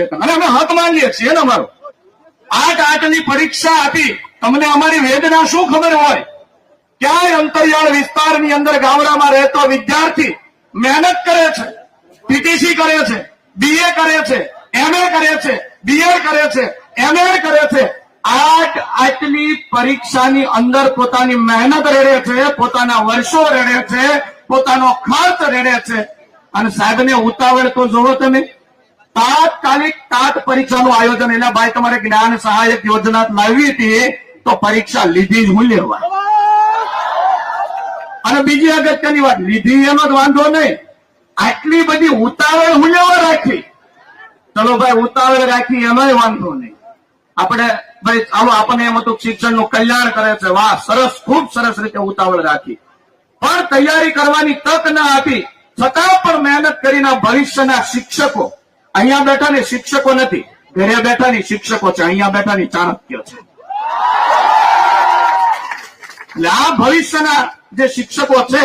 વેતન અને અમે હક માંગીએ છીએ ને અમારો. આઠ આઠની પરીક્ષા આપી તમને અમારી વેદના શું ખબર હોય? ક્યાંય અંતરિયાળ વિસ્તારની અંદર ગામડામાં રહેતો વિદ્યાર્થી મહેનત કરે છે, પીટીસી કરે છે બીએ કરે છે એમએ કરે છે બીએડ કરે છે એમએડ કરે છે. આઠ આટલી પરીક્ષાની અંદર પોતાની મહેનત રેડે છે, પોતાના વર્ષો રેડે છે, પોતાનો ખર્ચ રેડે છે. અને સાહેબને ઉતાવળ તો જોવો તમે. તાત્કાલિક તાત પરીક્ષાનું આયોજન, એના ભાઈ તમારે જ્ઞાન સહાયક યોજના લાવી હતી, તો પરીક્ષા લીધી જ હું અને બીજી અગત્યની વાત, લીધી એનો જ વાંધો નહીં. આટલી બધી ઉતાવળ હું રાખી. ચલો ભાઈ, ઉતાવળ રાખી, એમાંય વાંધો નહીં. આપણે, ભાઈ, ચાલો, આપણને એમ હતું શિક્ષણનું કલ્યાણ કરે છે. વાહ, સરસ, ખૂબ સરસ રીતે ઉતાવળ રાખી. પણ તૈયારી કરવાની તક ના આપી. છતાં પણ મહેનત કરીને ભવિષ્યના શિક્ષકો અહીંયા બેઠાની શિક્ષકો નથી, ઘરે બેઠાની શિક્ષકો છે, અહીંયા બેઠાની ચાણક્ય છે. એટલે આ ભવિષ્યના જે શિક્ષકો છે,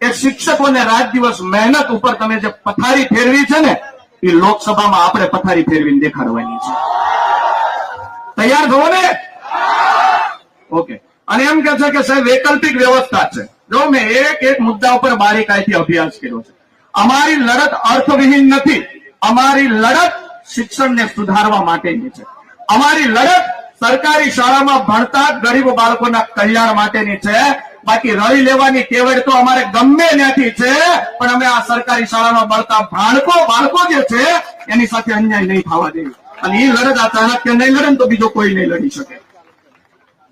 એ શિક્ષકોને રાત દિવસ મહેનત ઉપર તમે જે પથારી ફેરવી છે ને, એ લોકસભામાં આપણે પથારી ફેરવીને દેખાડવાની છે. તૈયાર થવો ને? ઓકે. અને એમ કે છે કે સાહેબ, વૈકલ્પિક વ્યવસ્થા છે. જો મેં એક એક મુદ્દા ઉપર બારીકાઈથી અભ્યાસ કર્યો છે. અમારી લડત અર્થવિહીન નથી. અમારી લડત શિક્ષણને સુધારવા માટેની છે. અમારી લડત સરકારી શાળામાં ભણતા ગરીબ બાળકોના કલ્યાણ માટેની છે. બાકી રળી લેવાની કેવડ તો અમારે ગમે ત્યાંથી છે, પણ અમે આ સરકારી શાળામાં ભણતા બાળકો બાળકો જે છે, એની સાથે અન્યાય નહીં થવા દેવી. અને એ લડત આ ચાણક્ય નહીં લડે તો બીજો કોઈ નહીં લડી શકે.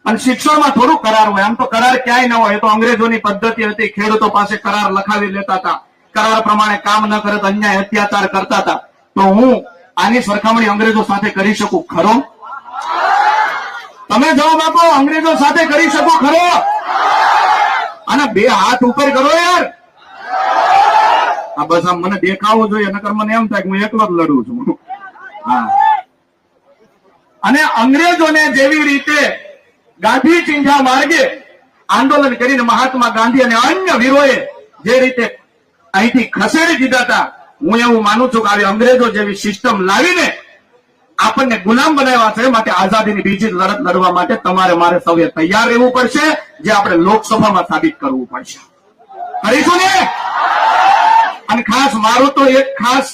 અને શિક્ષણમાં થોડું કરાર હોય. આમ તો કરાર ક્યાંય ન હોય. તો અંગ્રેજોની પદ્ધતિ હતી. ખેડૂતો પાસે કરાર લખાવી લેતા હતા. કરાર પ્રમાણે કામ ન કરે તો અન્યાય અત્યાચાર કરતા હતા. તો હું આની સરખામણી અંગ્રેજો સાથે કરી શકું ખરો? તમે જવાબ આપો, અંગ્રેજો સાથે કરી શકો ખરો? અને બે હાથ ઉપર કરો યાર. આ બસ આમ મને દેખાવો જોઈએ, નકર મને એમ થાય કે હું એકલો જ લડું છું. હા. અને અંગ્રેજોને જેવી રીતે ગાંધી ચિંજા માર્ગે આંદોલન કરીને મહાત્મા ગાંધી અને અન્ય વીરોએ જે રીતે અહીંથી ખસેડી દીધા હતા. હું એવું માનું છું કે આવી અંગ્રેજો જેવી સિસ્ટમ લાવીને આપણને ગુલામ બનાવ્યા છે માટે આઝાદીની બીજી લડત લડવા માટે તમારે મારે સૌએ તૈયાર રહેવું પડશે, જે આપણે લોકસભામાં સાબિત કરવું પડશે. કરીશું ને? અને ખાસ મારું તો એક ખાસ,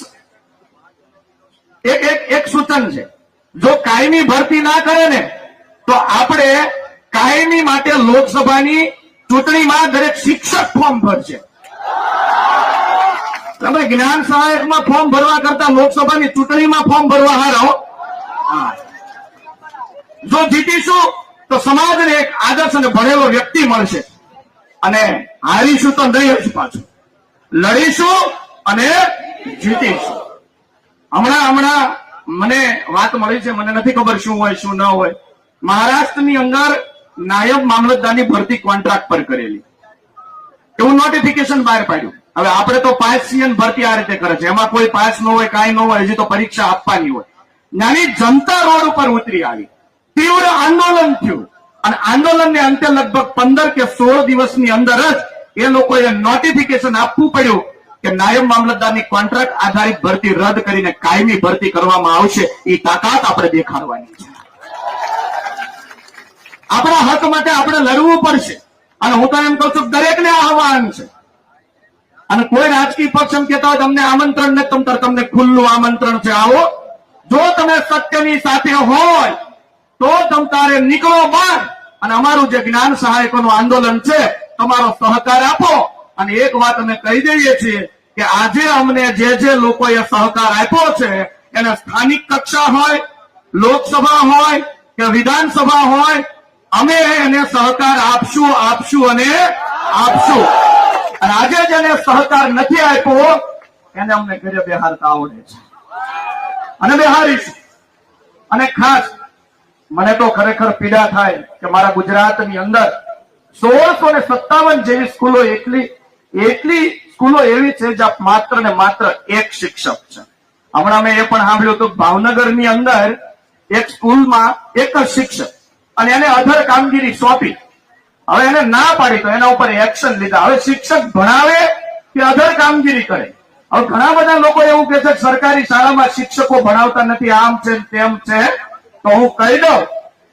એક એક એક સૂચન છે. જો કાયમી ભરતી ના કરે ને, તો આપણે કાયમી માટે લોકસભાની ચૂંટણીમાં દરેક શિક્ષક ફોર્મ ભરશે. તમે જ્ઞાન સહાયકમાં ફોર્મ ભરવા કરતા લોકસભાની ચૂંટણીમાં ફોર્મ ભરવા હારો જો જીતીશું, તો સમાજને એક આદર્શ અને ભણેલો વ્યક્તિ મળશે. અને હારીશું તો નહીં પાછું. લડીશું અને જીતીશું. હમણાં હમણાં મને વાત મળી છે, મને નથી ખબર શું હોય, શું ન હોય. મહારાષ્ટ્રની અંદર નાયબ મામલતદારની ભરતી કોન્ટ્રાક્ટ પર કરેલી. એવું નોટિફિકેશન બહાર પાડ્યું. હવે આપણે તો પાસ છીએ ભરતી આ રીતે કરે છે. એમાં કોઈ પાસ ન હોય, કાંઈ ન હોય, હજી તો પરીક્ષા આપવાની હોય. નાની જનતા રોડ ઉપર ઉતરી આવી. તીવ્ર આંદોલન થયું. અને આંદોલનને અંતે લગભગ પંદર કે સોળ દિવસની અંદર જ એ લોકોએ નોટિફિકેશન આપવું પડ્યું કે નાયબ મામલતદારની કોન્ટ્રાક્ટ આધારિત ભરતી રદ કરીને કાયમી ભરતી કરવામાં આવશે. એ તાકાત આપણે દેખાડવાની છે. આપણા હક માટે આપણે લડવું પડશે. અને હું તો એમ કહું છું દરેકને આહવાન છે. અને કોઈ રાજકીય પક્ષ એમ કહેતા હોય તમને આમંત્રણ ને તમ તમને ખુલ્લું આમંત્રણ છે, આવો. જો તમે સત્યની સાથે હોય, તો તમ તારે નીકળો બહાર. અને અમારું જે જ્ઞાન સહાયકોનું આંદોલન છે, તમારો સહકાર આપો. અને એક વાત અમે કહી દઈએ છીએ કે આજે અમને જે જે લોકોએ સહકાર આપ્યો છે, એને સ્થાનિક કક્ષા હોય, લોકસભા હોય કે વિધાનસભા હોય, અમે એને સહકાર આપશું આપશું અને આપશું. અને આજે જેને સહકાર નથી આપ્યો, એને અમને ઘરે બેહારતા આવડે છે. અને બેહારીશું અને ખાસ, મને તો ખરેખર પીડા થાય કે મારા ગુજરાતની અંદર સોળસો ને સત્તાવન જેવી સ્કૂલો એટલી એટલી સ્કૂલો એવી છે જ્યાં માત્ર ને માત્ર એક શિક્ષક છે. હમણાં મેં એ પણ સાંભળ્યું હતું, ભાવનગરની અંદર એક સ્કૂલમાં એક જ શિક્ષક અને એને અધર કામગીરી સોંપી. હવે એને ના પાડી તો એના ઉપર એક્શન લીધા. હવે શિક્ષક ભણાવે કે અધર કામગીરી કરે? હવે ઘણા બધા લોકો એવું કે છે, સરકારી શાળામાં શિક્ષકો ભણાવતા નથી. આમ છે તેમ છે. તો હું કહી દઉં,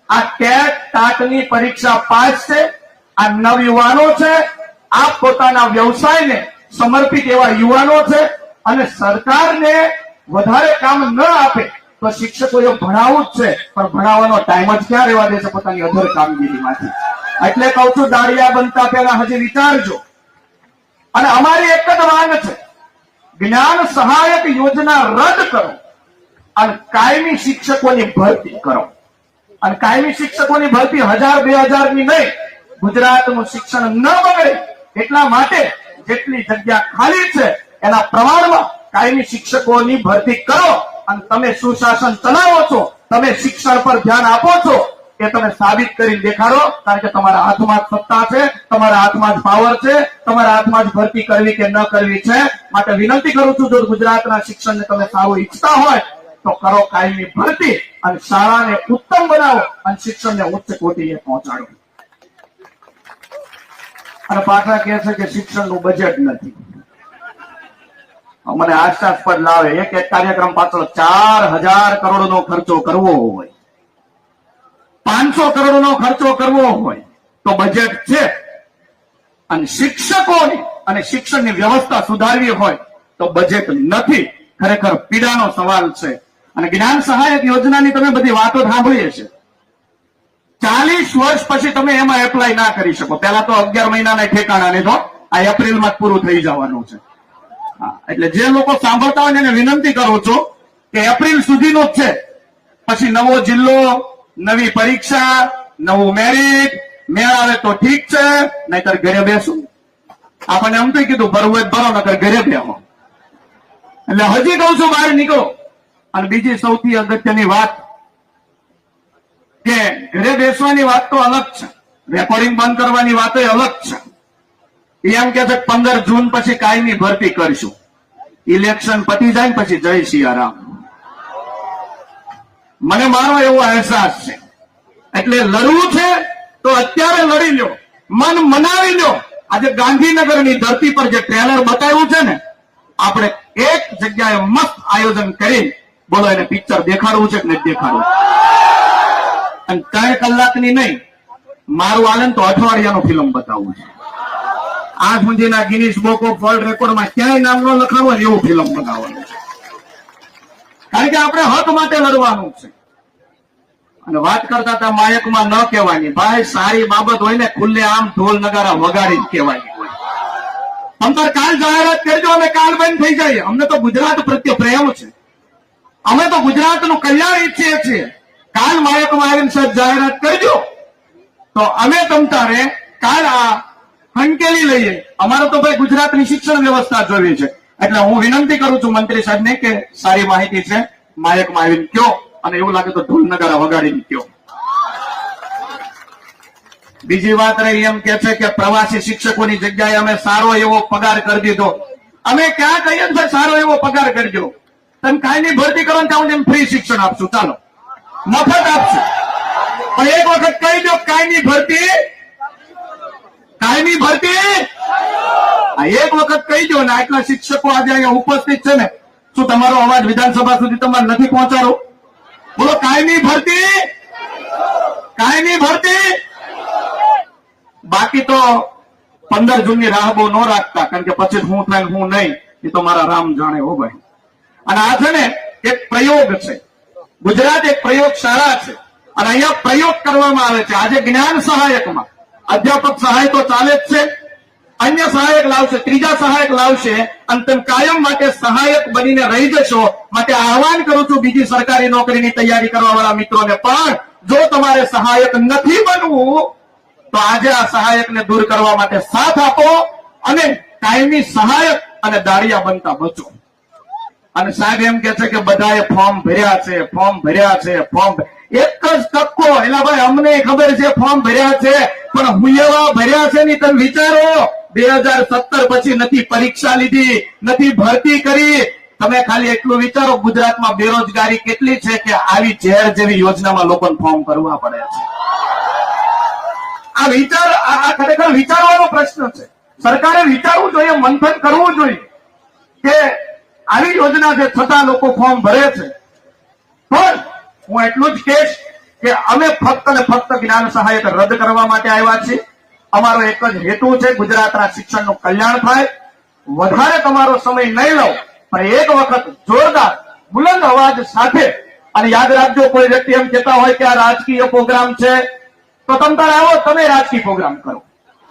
આ ટેટ ટાટની પરીક્ષા પાસ છે, આ નવયુવાનો છે, આ પોતાના વ્યવસાયને સમર્પિત એવા યુવાનો છે અને સરકારને વધારે કામ ન આપે તો શિક્ષકોએ ભણાવવું જ છે. પણ ભણાવવાનો ટાઈમ જ ક્યાં રહેવા દે છે પોતાની અધર કામગીરીમાંથી? એટલે કઉ છું, દાળિયા બનતા પહેલા હજી વિચારજો. અને અમારી એક જ માંગ છે, જ્ઞાન સહાયક યોજના રદ કરો અને કાયમી શિક્ષકોની ભરતી કરો. અને કાયમી શિક્ષકોની ભરતી હજાર, બે હજારની નહીં, ગુજરાતનું શિક્ષણ ન બગડે એટલા માટે જેટલી જગ્યા ખાલી છે, એના પ્રમાણમાં કાયમી શિક્ષકોની ભરતી કરો અને તમે સુશાસન ચલાવો છો, તમે શિક્ષણ પર ધ્યાન આપો છો એ તમે સાબિત કરી દેખાડો, કારણ કે તમારા હાથમાં જ સત્તા છે, તમારા હાથમાં જ પાવર છે, તમારા હાથમાં જ ભરતી કરવી કે ન કરવી છે. માટે વિનંતી કરું છું, જો ગુજરાતના શિક્ષણને તમે સારું ઈચ્છતા હોય, તો કરો કાયમી ભરતી અને શાળાને ઉત્તમ બનાવો અને શિક્ષણને ઉચ્ચ કોટીએ પહોંચાડો. અને પાછા કહે છે કે શિક્ષણનું બજેટ નથી. મને આશાસ્પદ લાવે એક એક કાર્યક્રમ પાછળ ચાર હજાર કરોડનો ખર્ચો કરવો હોય. પાંચસો કરોડનો ખર્ચો કરવો હોય તો બજેટ છે. અને શિક્ષકોની અને શિક્ષણની વ્યવસ્થા સુધારવી હોય તો બજેટ નથી. ખરેખર પીડાનો સવાલ છે. અને જ્ઞાન સહાયક યોજનાની તમે બધી વાતો સાંભળીએ છે ચાલીસ વર્ષ પછી તમે એમાં એપ્લાય ના કરી શકો. પહેલા તો અગિયાર મહિનાના ઠેકાણા તો આ એપ્રિલમાં પૂરું થઈ જવાનું છે. એટલે જે લોકો સાંભળતા હોય એને વિનંતી કરું છું કે એપ્રિલ સુધીનું જ છે. પછી નવો જિલ્લો નવી પરીક્ષા, નવું મેરિટ મેળ આવે તો ઠીક છે, નહીતર ઘરે બેસું. આપણને એમ તો કીધું, ભરવું હોય ભરો નકર ઘરે બેહો. એટલે હજી કહું છું, બહાર નીકળો. અને બીજી સૌથી અગત્યની વાત કે ઘરે બેસવાની વાત તો અલગ છે. રેકોર્ડિંગ બંધ કરવાની વાત અલગ છે. એ એમ કે છે, પંદર જૂન પછી કાયમી ભરતી કરશું. ઇલેક્શન પતી જાય પછી જય સિયારામ મને મારો એવો અહેસાસ છે. એટલે લડવું છે તો અત્યારે લડી લો મન મનાવી લો આજે ગાંધીનગરની ધરતી પર જે ટ્રેલર બતાવ્યું છે ને, આપણે એક જગ્યાએ મસ્ત આયોજન કરી બોલો એને પિક્ચર દેખાડવું છે કે નથી દેખાડવું? અને ત્રણ કલાકની નહીં, મારું આનંદ તો અઠવાડિયાનું ફિલ્મ બતાવવું છે. આ સુધીના ગિનિસ બુક ઓફ વર્લ્ડ રેકોર્ડમાં ક્યાંય નામ ન લખાવું એવું ફિલ્મ બનાવવાનું છે. કારણ કે આપણે હક માટે લડવાનું છે. અને વાત કરતા હતા માયકમાં ન કહેવાની. ભાઈ, સારી બાબત હોય ને, ખુલ્લે આમ ઢોલ નગારા વગાડી જ કહેવાની હોય. કાલ જાહેરાત કરજો અને કાલ બંધ થઈ જાય. અમને તો ગુજરાત પ્રત્યે પ્રેમ છે. અમે તો ગુજરાતનું કલ્યાણ ઈચ્છીએ છીએ. કાલ માયકમાં આવીને સાહેબ જાહેરાત કરજો. તો અમે તમ તારે કાલ આ હંકેલી લઈએ. અમારે તો ભાઈ ગુજરાતની શિક્ષણ વ્યવસ્થા જોવી છે. એટલે હું વિનંતી કરું છું મંત્રી સાહેબને કે સારી માહિતી છે. માયકમાં આવીને કયો. અને એવું લાગે તો ઢોલ નગારા વગાડી કયો બીજી વાત રહી એમ કે છે કે પ્રવાસી શિક્ષકોની જગ્યાએ અમે સારો એવો પગાર કરી દીધો. અમે ક્યાં કહીએ ને સારો એવો પગાર કરજો તમે કાયમી ભરતી કરો ને ત્યાં હું ફ્રી શિક્ષણ આપશું. ચાલો. મફત આપશું. પણ એક વખત કહી દો કાયમી ભરતી. કાયમી ભરતી? એક વખત કહી દો ને. આટલા શિક્ષકો આજે અહીંયા ઉપસ્થિત છે ને. શું તમારો અવાજ વિધાનસભા સુધી તમારે નથી પહોંચાડો બોલો, કાયમી ભરતી? કાયમી ભરતી? બાકી તો પંદર જૂનની રાહ બહુ ન રાખતા, કારણ કે પછી હું થાય હું નહીં, એ તો મારા રામ જાણે હો ભાઈ. અને આ છે ને એક પ્રયોગ છે. ગુજરાત એક પ્રયોગશાળા છે. અને અહીંયા પ્રયોગ કરવામાં આવે છે. આજે જ્ઞાન સહાયકમાં. અધ્યાપક સહાય તો ચાલે જ છે. અન્ય સહાયક લાવશે, ત્રીજા સહાયક લાવશે, અને તમે કાયમ માટે સહાયક બનીને રહી જશો. માટે આહવાન કરું છું બીજી સરકારી નોકરીની તૈયારી કરવા વાળા મિત્રોને. પણ જો તમારે સહાયક નથી બનવું, તો આજે આ સહાયકને દૂર કરવા માટે સાથ આપો અને કાયમી સહાયક અને દાળિયા બનતા બચો. અને સાહેબ એમ કે છે કે બધાએ ફોર્મ ભર્યા છે, ફોર્મ ભર્યા છે, ફોર્મ એક જ તક્કો એલા ભાઈ, અમને ખબર છે ફોર્મ ભર્યા છે, પણ હુયેવા ભર્યા છે ની તમે વિચારો. બે હજાર સત્તર પછી નથી પરીક્ષા લીધી, નથી ભરતી કરી. તમે ખાલી એટલું વિચારો, ગુજરાતમાં બેરોજગારી કેટલી છે કે આવી ઝેર જેવી યોજનામાં લોકોને ફોર્મ ભરવા પડે છે. આ વિચાર, આ ખરેખર વિચારવાનો પ્રશ્ન છે. સરકારે વિચારવું જોઈએ, મંથન કરવું જોઈએ કે આવી યોજના છે છતાં લોકો ફોર્મ ભરે છે. પણ હું એટલું જ કહીશ કે અમે ફક્ત ને ફક્ત જ્ઞાન સહાયક રદ કરવા માટે આવ્યા છીએ. અમારો એક જ હેતુ છે ગુજરાતના શિક્ષણનું કલ્યાણ થાય. વધારે તમારો સમય નહીં લો, પણ એક વખત જોરદાર બુલંદ અવાજ સાથે, અને યાદ રાખજો, કોઈ વ્યક્તિ એમ કહેતા હોય કે આ રાજકીય પ્રોગ્રામ છે, તો તમ આવો, તમે રાજકીય પ્રોગ્રામ કરો.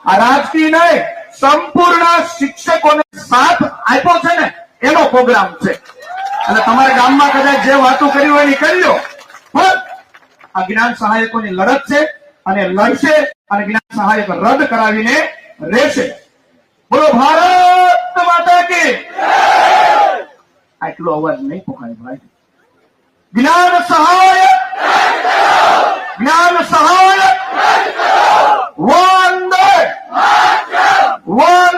આ રાજકીય નહીં, સંપૂર્ણ શિક્ષકોને સાથ આપ્યો છે ને, એનો પ્રોગ્રામ છે. અને તમારા ગામમાં કદાચ જે વાતો કરી હોય એ કરી લો. આ જ્ઞાન સહાયકોની લડત છે. અને લડશે અને જ્ઞાન સહાયક રદ કરાવીને રહેશે. બોલો ભારત માતા કે આટલો અવાજ નહીં પોકાય ભાઈ. જ્ઞાન સહાય! જ્ઞાન સહાય! વંદે! વંદે!